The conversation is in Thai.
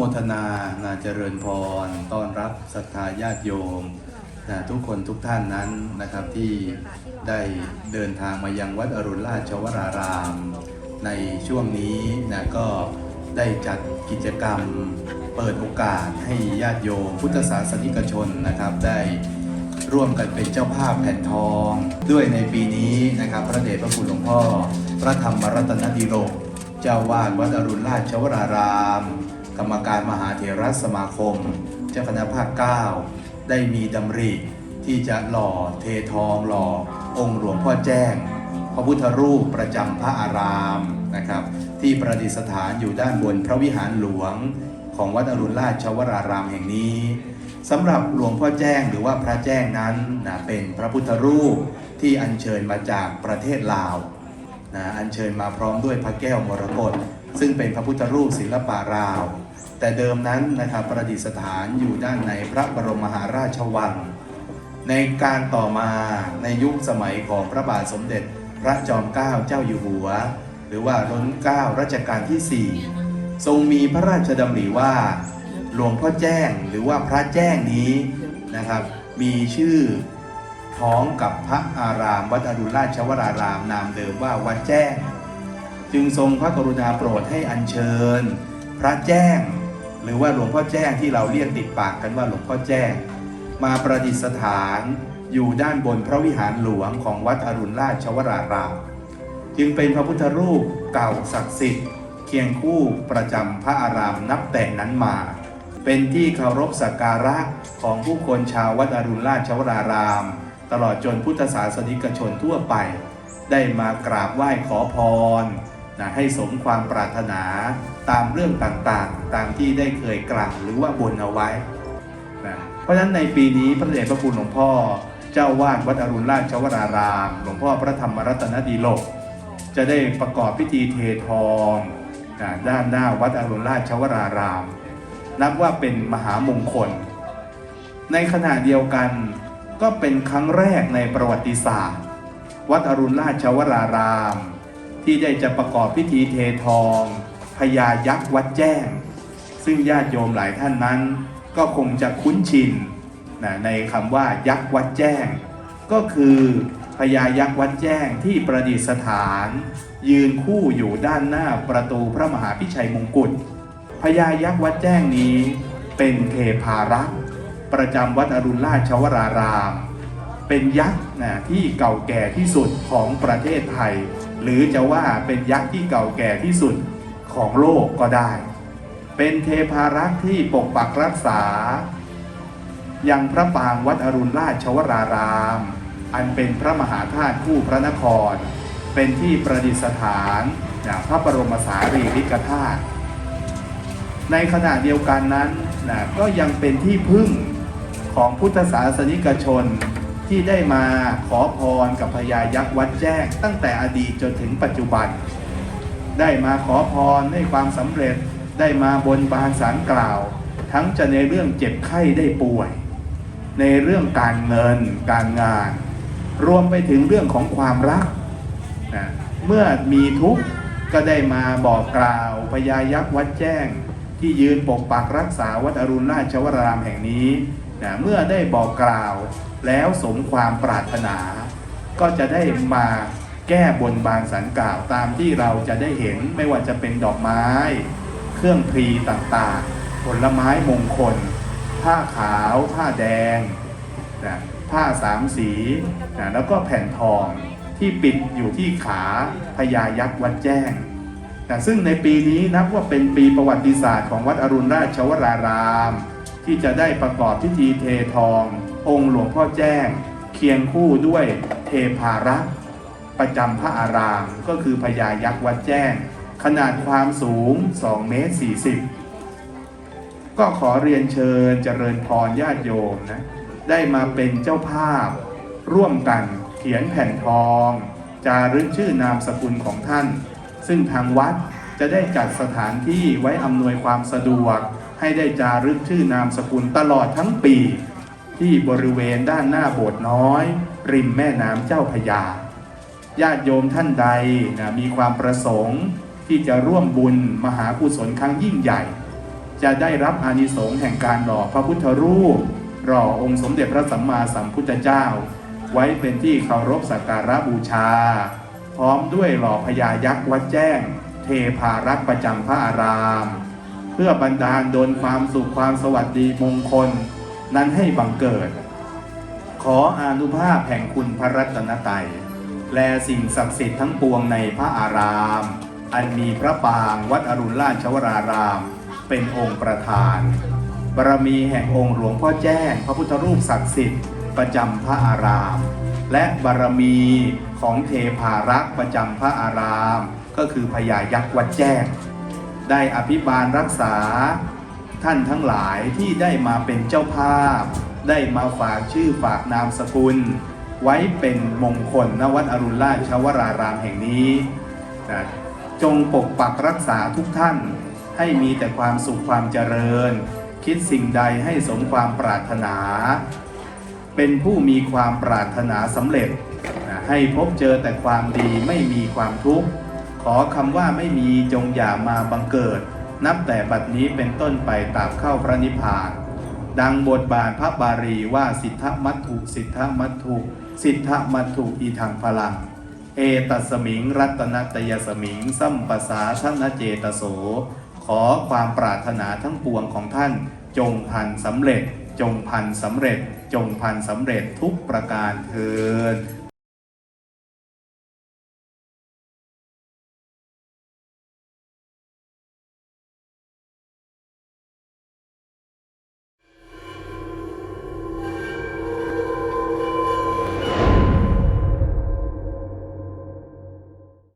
มทนานาเจริญพรต้อนรับศรัทธาญาติโยมนะทุกคนทุกท่านนั้นนะครับที่ได้เดินทางมายังวัดอรุณราชวราราม ในช่วงนี้นะก็ได้จัดกิจกรรมเปิดโอกาสให้ญาติโยมพุทธศาสนิกชนนะครับได้ร่วมกันเป็นเจ้าภาพแผ่นทอง ด้วยในปีนี้นะครับ พระเดชพระคุณหลวงพ่อ พระธรรมรัตนดิโรเจ้าวาดวัดอรุณราชวราราม รรมการมหาเถรสมาคม เจ้าคณะภาค 9 ได้มีดำริที่จะหล่อเททองหล่อองค์หลวงพ่อแจ้ง พระพุทธรูปประจำพระอารามนะครับที่ประดิษฐานอยู่ด้านบนพระวิหารหลวงของวัดอรุณราชวรารามแห่งนี้สำหรับหลวงพ่อแจ้งหรือว่าพระแจ้งนั้นนะเป็นพระพุทธรูปที่อัญเชิญมาจากประเทศลาวนะอัญเชิญมาพร้อมด้วยพระแก้วมรกต ซึ่งเป็นพระพุทธรูปศิลปะราว แต่เดิมนั้นนะครับประดิษฐานอยู่ด้านในพระบรมมหาราชวัง ในการต่อมาในยุคสมัยของพระบาทสมเด็จพระจอมเกล้าเจ้าอยู่หัว หรือว่ารัชเก้ารัชกาลที่ 4 ทรงมีพระราชดำริว่าหลวงพ่อแจ้งหรือว่าพระแจ้งนี้นะครับมีชื่อพ้องกับพระอารามวัดอรุณราชวรารามนามเดิมว่าวัดแจ้ง จึงทรงพระกรุณาโปรดให้อัญเชิญ พระแจ้ง หรือว่าหลวงพ่อแจ้งที่เราเรียกติดปากกันว่าหลวงพ่อแจ้ง มาประดิษฐานอยู่ด้านบนพระวิหารหลวงของวัดอรุณราชวราราม จึงเป็นพระพุทธรูปเก่าศักดิ์สิทธิ์เคียงคู่ประจำพระอารามนับแต่นั้นมา เป็นที่เคารพสักการะของผู้คนชาววัดอรุณราชวราราม ตลอดจนพุทธศาสนิกชนทั่วไป ได้มากราบไหว้ขอพร นะให้สมความปรารถนาตามเรื่องต่างๆ ตามที่ได้เคยกล่าวหรือว่าบนเอาไว้นะเพราะฉะนั้นในปีนี้พระเดชพระคุณหลวงพ่อ เจ้าวาดวัดอรุณราชวราราม หลวงพ่อพระธรรมรัตนดีโลก จะได้ประกอบพิธีเททองนะด้านหน้าวัดอรุณราชวราราม นับว่าเป็นมหามงคล ในขณะเดียวกันก็เป็นครั้งแรกในประวัติศาสตร์ วัดอรุณราชวราราม ที่ได้จะประกอบพิธีเททองพญายักษ์วัดแจ้ง ซึ่งญาติโยมหลายท่านนั้น ก็คงจะคุ้นชินนะในคำว่ายักษ์วัดแจ้ง ก็คือพญายักษ์วัดแจ้งที่ประดิษฐาน ยืนคู่อยู่ด้านหน้าประตูพระมหาพิชัยมงกุฎพญายักษ์วัดแจ้งนี้เป็นเทพารักษ์ประจำวัดอรุณราชวราราม เป็นยักษ์นะที่เก่าแก่ที่สุดของประเทศไทย หรือจะว่าเป็นยักษ์ที่เก่าแก่ที่สุดของโลกก็ได้ เป็นเทพารักษ์ที่ปกปักรักษา ยังพระปางวัดอรุณราชวราราม อันเป็นพระมหาธาตุคู่พระนคร เป็นที่ประดิษฐานนะพระบรมสารีริกธาตุ ในขณะเดียวกันนั้นนะก็ยังเป็นที่พึ่งของพุทธศาสนิกชน ที่ได้มาขอพรกับพญายักษ์วัดแจ้ง ตั้งแต่อดีตจนถึงปัจจุบัน ได้มาขอพรให้ความสำเร็จได้มาบนบานสารกล่าว ทั้งจะในเรื่องเจ็บไข้ได้ป่วย ในเรื่องการเงินการงาน รวมไปถึงเรื่องของความรักนะเมื่อมีทุกข์ก็ได้มาบอกกล่าวพญายักษ์วัดแจ้ง ที่ยืนปกปักรักษาวัดอรุณราชวรารามแห่งนี้นะเมื่อได้บอกกล่าว แล้วสมความปรารถนา ก็จะได้มาแก้บนบานสันกล่าวตามที่เราจะได้เห็นไม่ว่าจะเป็นดอกไม้ เครื่องพรีต่างๆ ผลไม้มงคล ผ้าขาว ผ้าแดงนะผ้าสามสีนะแล้วก็แผ่นทองที่ปิดอยู่ที่ขาพญายักษ์วัดแจ้งนะซึ่งในปีนี้นับว่าเป็นปีประวัติศาสตร์ของวัดอรุณราชวราราม ที่จะได้ประกอบพิธีเททอง องค์หลวงพ่อแจ้ง เคียงคู่ด้วยเทพารักษ์ประจำพระอารามก็คือพญายักษ์วัดแจ้ง ขนาดความสูง2เมตร40 ก็ขอเรียนเชิญเจริญพรญาติโยมนะได้มาเป็นเจ้าภาพ ร่วมกันเขียนแผ่นทอง จารึกชื่อนามสกุลของท่าน ซึ่งทางวัดจะได้จัดสถานที่ไว้อำนวยความสะดวก ให้ได้จารึกชื่อนามสกุลตลอดทั้งปี ที่บริเวณด้านหน้าโบสถ์น้อย ริมแม่น้ำเจ้าพยาญาติโยมท่านใดนะมีความประสงค์ที่จะร่วมบุญมหากุศลครั้งยิ่งใหญ่ จะได้รับอานิสงส์แห่งการหล่อพระพุทธรูปหล่อองค์สมเด็จพระสัมมาสัมพุทธเจ้า ไว้เป็นที่เคารพสักการะบูชา พร้อมด้วยหล่อพญายักษ์วัดแจ้ง เทพารักษ์ประจำพระอารามเพื่อบันดาลโดนความสุขความสวัสดีมงคล นั้นให้บังเกิด ขออานุภาพแห่งคุณพระรัตนตรัยและสิ่งศักดิ์สิทธิ์ทั้งปวงในพระอาราม อันมีพระปางวัดอรุณราชวราราม เป็นองค์ประธาน บารมีแห่งองค์หลวงพ่อแจ้ง พระพุทธรูปศักดิ์สิทธิ์ประจำพระอาราม และบารมีของเทพารักษ์ประจำพระอาราม ก็คือพญายักษ์วัดแจ้ง ได้อภิบาลรักษา ท่านทั้งหลายที่ได้มาเป็นเจ้าภาพ ได้มาฝากชื่อฝากนามสกุล ไว้เป็นมงคลณวัดอรุณราชวรารามแห่งนี้นะจงปกปักรักษาทุกท่านให้มีแต่ความสุขความเจริญ คิดสิ่งใดให้สมความปรารถนา เป็นผู้มีความปรารถนาสำเร็จนะให้พบเจอแต่ความดีไม่มีความทุกข์ ขอคำว่าไม่มีจงอย่ามาบังเกิด นับแต่บัดนี้เป็นต้นไปตาบเข้าพระนิพพาน ดังบทบาทพระบาลีว่าสิทธมัตถุสิทธมัตถุสิทธมัตถุอีทางพลัง เอตัสมิง รัตนตยสมิง สัมปสาชนเจตโส ขอความปรารถนาทั้งปวงของท่าน จงพันสำเร็จ จงพันสำเร็จ จงพันสำเร็จทุกประการเทิน